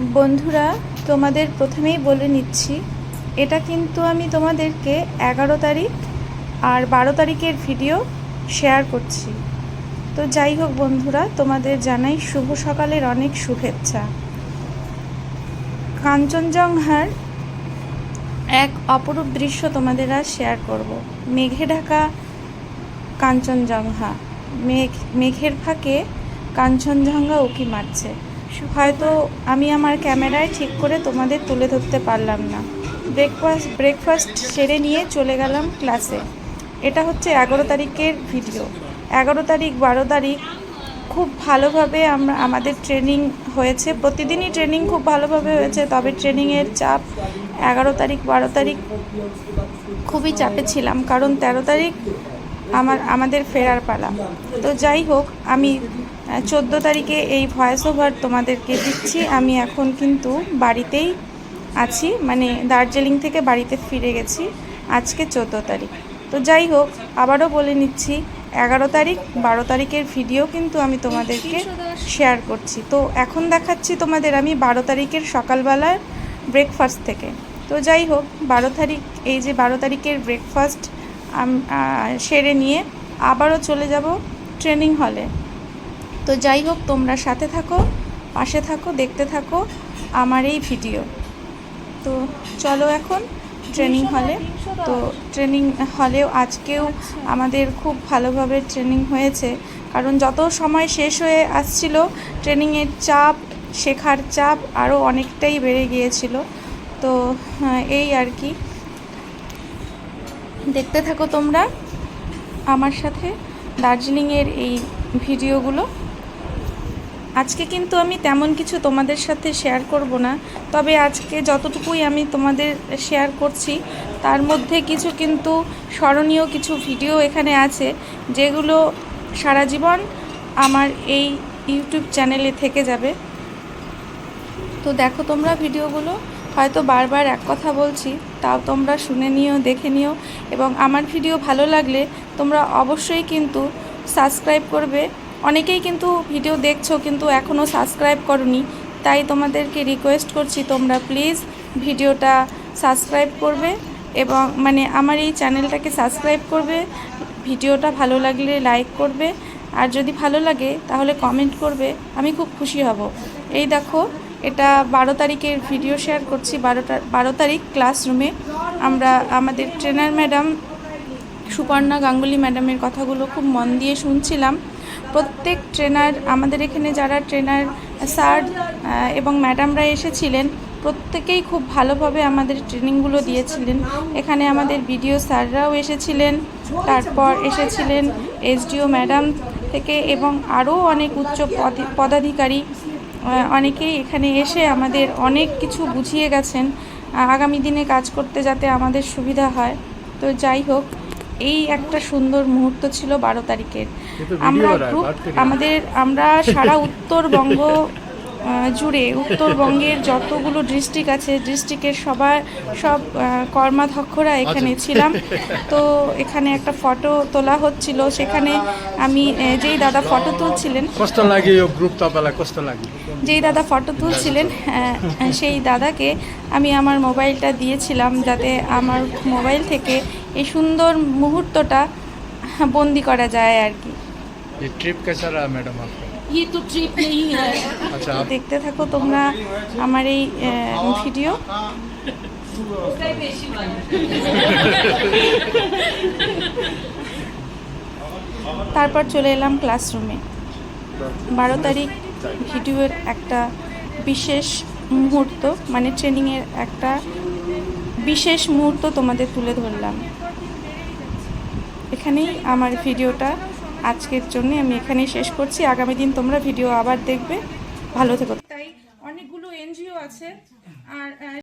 বন্ধুরা, তোমাদের প্রথমেই বলে নিচ্ছি, এটা কিন্তু আমি তোমাদেরকে এগারো তারিখ আর বারো তারিখের ভিডিও শেয়ার করছি। তো যাই হোক বন্ধুরা, তোমাদের জানাই শুভ সকালের অনেক শুভেচ্ছা। কাঞ্চনজঙ্ঘার এক অপরূপ দৃশ্য তোমাদের আজ শেয়ার করব। মেঘে ঢাকা কাঞ্চনজঙ্ঘা। মেঘ, মেঘের ফাঁকে কাঞ্চনজঙ্ঘা উকি মারছে। হয়তো আমি আমার ক্যামেরায় ঠিক করে তোমাদের তুলে ধরতে পারলাম না। ব্রেকফাস্ট ব্রেকফাস্ট সেরে নিয়ে চলে গেলাম ক্লাসে এটা হচ্ছে এগারো তারিখের ভিডিও এগারো তারিখ, বারো তারিখ খুব ভালোভাবে আমরা, আমাদের ট্রেনিং হয়েছে। প্রতিদিনই ট্রেনিং খুব ভালোভাবে হয়েছে, তবে ট্রেনিংয়ের চাপ এগারো তারিখ, বারো তারিখ খুবই চাপে ছিলাম। কারণ তেরো তারিখ আমার, আমাদের ফেরার পালা। তো যাই হোক, আমি চোদ্দ তারিখে এই ভয়েস ওভার তোমাদেরকে দিচ্ছি। আমি এখন কিন্তু বাড়িতেই আছি মানে দার্জিলিং থেকে বাড়িতে ফিরে গেছি আজকে চোদ্দ তারিখ। তো যাই হোক আবারও বলে নিচ্ছি এগারো তারিখ বারো তারিখের ভিডিও কিন্তু আমি তোমাদেরকে শেয়ার করছি। তো এখন দেখাচ্ছি তোমাদের আমি বারো তারিখের সকালবেলার ব্রেকফাস্ট থেকে। তো যাই হোক বারো তারিখ এই যে বারো তারিখের ব্রেকফাস্ট সেরে নিয়ে আবারও চলে যাব ট্রেনিং হলে তো যাই হোক তোমরা সাথে থাকো পাশে থাকো দেখতে থাকো আমার এই ভিডিও। তো চলো এখন ট্রেনিং হলে তো ট্রেনিং হলেও আজকেও আমাদের খুব ভালোভাবে ট্রেনিং হয়েছে। কারণ যত সময় শেষ হয়ে আসছিল ট্রেনিংয়ের চাপ শেখার চাপ আরও অনেকটাই বেড়ে গিয়েছিল। তো এই আর কি। দেখতে থাকো তোমরা আমার সাথে দার্জিলিংয়ের এই ভিডিওগুলো। আজকে কিন্তু আমি তেমন কিছু তোমাদের সাথে শেয়ার করব না। তবে আজকে যতটুকুই আমি তোমাদের শেয়ার করছি, তার মধ্যে কিছু কিন্তু স্মরণীয় কিছু ভিডিও এখানে আছে, যেগুলো সারা জীবন আমার এই ইউটিউব চ্যানেলে থেকে যাবে। তো দেখো তোমরা ভিডিওগুলো হয়তো বারবার এক কথা বলছি, তাও তোমরা শুনে নিও, দেখে নিও, এবং আমার ভিডিও ভালো লাগলে তোমরা অবশ্যই কিন্তু সাবস্ক্রাইব করবে। অনেকেই কিন্তু ভিডিও দেখছ কিন্তু এখনও সাবস্ক্রাইব করনি, তাই তোমাদেরকে রিকোয়েস্ট করছি তোমরা প্লিজ ভিডিওটা সাবস্ক্রাইব করবে এবং মানে আমার এই চ্যানেলটাকে সাবস্ক্রাইব করবে ভিডিওটা ভালো লাগলে লাইক করবে, আর যদি ভালো লাগে তাহলে কমেন্ট করবে, আমি খুব খুশি হব। এই দেখো, এটা বারো তারিখের ভিডিও শেয়ার করছি, বারোটা, বারো তারিখ ক্লাসরুমে আমরা, আমাদের ট্রেনার ম্যাডাম সুপর্ণা গাঙ্গুলি ম্যাডামের কথাগুলো খুব মন দিয়ে শুনছিলাম। প্রত্যেক ট্রেনার, আমাদের এখানে যারা ট্রেনার, স্যার এবং ম্যাডামরা এসেছিলেন, প্রত্যেকেই খুব ভালোভাবে আমাদের ট্রেনিংগুলো দিয়েছিলেন। এখানে আমাদের বিডিও স্যাররাও এসেছিলেন, তারপর এসেছিলেন এসডিও ম্যাডাম থেকে এবং আরও অনেক উচ্চ পদ- পদাধিকারী অনেকেই এখানে এসে আমাদের অনেক কিছু বুঝিয়ে গেছেন। আগামী দিনে কাজ করতে যাতে আমাদের সুবিধা হয়। তো যাই হোক এই একটা সুন্দর মুহূর্ত ছিল বারো তারিখের। আমরা গ্রুপ আমাদের আমরা সারা উত্তরবঙ্গ জুড়ে উত্তরবঙ্গের যতগুলো ডিস্ট্রিক্ট আছে ডিস্ট্রিক্টের সবার সব কর্মাধ্যক্ষরা এখানে ছিলাম। তো এখানে একটা ফটো তোলা হচ্ছিল। সেখানে আমি যেই দাদা ফটো তুলছিলেন যেই দাদা ফটো তুলছিলেন সেই দাদাকে আমি আমার মোবাইলটা দিয়েছিলাম যাতে আমার মোবাইল থেকে এই সুন্দর মুহূর্তটা বন্দি করা যায় আর কি ये ट्रिप कैसा रहा मैडम आपका ये तो ट्रिप नहीं है अच्छा आप দেখতে থাকো তোমরা আমার এই আহ, ভিডিও তারপর চলে এলাম ক্লাসরুমে বারো তারিখ ভিডিওর একটা বিশেষ মুহূর্ত মানে ট্রেনিংয়ের একটা বিশেষ মুহূর্ত তোমাদের তুলে ধরলাম এখানেই আমার ভিডিওটা আজকের জন্য আমি এখানেই শেষ করছি। আগামী দিন তোমরা ভিডিও আবার দেখবে। ভালো থেকো। তাই অনেকগুলো এনজিও আছে। আর